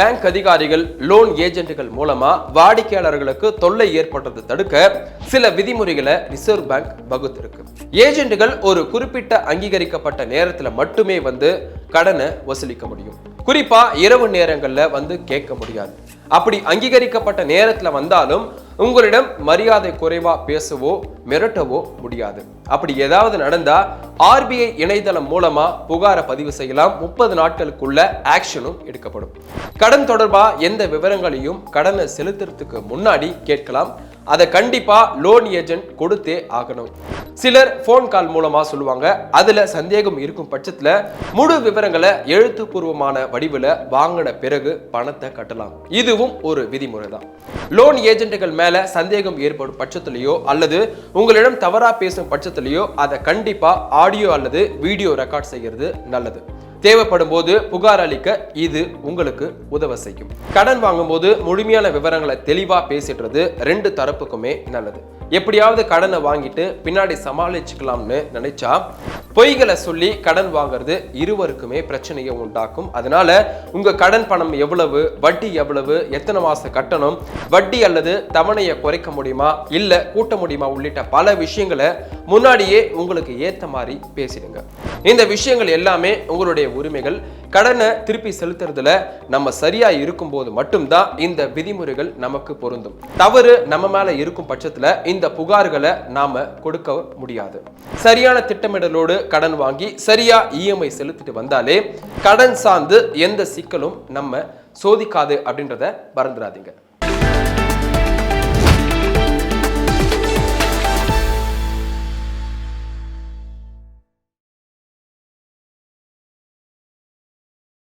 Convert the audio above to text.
Bank அதிகாரிகள் loan ஏஜென்ட்டுகள் மூலமா வாடிக்கையாளர்களுக்கு தொல்லை ஏற்பட்டதை தடுக்க சில விதிமுறைகளை ரிசர்வ் பேங்க் வகுத்திருக்கு. ஏஜென்ட்டுகள் ஒரு குறிப்பிட்ட அங்கீகரிக்கப்பட்ட நேரத்துல மட்டுமே வந்து கடனை வசூலிக்க முடியும். குறிப்பா இரவு நேரங்கள்ல வந்து கேட்க முடியாது. அப்படி அங்கீகரிக்கப்பட்ட நேரத்துல வந்தாலும் உங்களிடம் மரியாதை குறைவா பேசவோ மிரட்டவோ முடியாது. அப்படி ஏதாவது நடந்தா ஆர்பிஐ இணையதளம் மூலமா புகாரை பதிவு செய்யலாம். முப்பது நாட்களுக்குள்ள ஆக்ஷனும் எடுக்கப்படும். கடன் தொடர்பா எந்த விவரங்களையும் கடனை செலுத்துறதுக்கு முன்னாடி கேட்கலாம். அதை கண்டிப்பா லோன் ஏஜென்ட் கொடுத்தே ஆகணும். சிலர் ஃபோன் கால் மூலமாக சொல்லுவாங்க. அதில் சந்தேகம் இருக்கும் பட்சத்தில் முழு விவரங்களை எழுத்துப்பூர்வமான வடிவில் வாங்கின பிறகு பணத்தை கட்டலாம். இதுவும் ஒரு விதிமுறை தான் லோன் ஏஜென்ட்டுகள் மேலே சந்தேகம் ஏற்படும் பட்சத்திலேயோ அல்லது உங்களிடம் தவறாக பேசும் பட்சத்திலேயோ அதை கண்டிப்பாக ஆடியோ அல்லது வீடியோ ரெக்கார்ட் செய்கிறது நல்லது. தேவைப்படும் போது புகார் அளிக்க இது உங்களுக்கு உதவ செய்யும். கடன் வாங்கும்போது முழுமையான விவரங்களை தெளிவாக பேசிடுறது ரெண்டு தரப்புக்குமே நல்லது. எப்படியாவது கடனை வாங்கிட்டு பின்னாடி சமாளிச்சுக்கலாம்னு நினைச்சா பொய்களை சொல்லி கடன் வாங்குறது இருவருக்குமே பிரச்சனையை உண்டாக்கும். அதனால உங்க கடன் பணம் எவ்வளவு வட்டி எவ்வளவு எத்தனை மாச கட்டணம் வட்டி அல்லது தவணையை குறைக்க முடியுமா இல்ல கூட்ட முடியுமா உள்ளிட்ட பல விஷயங்களை முன்னாடியே உங்களுக்கு ஏத்த மாதிரி பேசிடுங்க. இந்த விஷயங்கள் எல்லாமே உங்களுடைய உரிமைகள். கடனை திருப்பி செலுத்துறதுல நம்ம சரியா இருக்கும்போது மட்டும்தான் இந்த விதிமுறைகள் நமக்கு பொருந்தும். தவறு நம்ம மேல இருக்கும் பட்சத்துல இந்த புகார்களை நாம கொடுக்க முடியாது. சரியான திட்டமிடலோடு கடன் வாங்கி சரியா இஎம்ஐ செலுத்திட்டு வந்தாலே கடன் சார்ந்து எந்த சிக்கலும் நம்ம சோதிக்காது அப்படின்றத மறந்துடாதீங்க.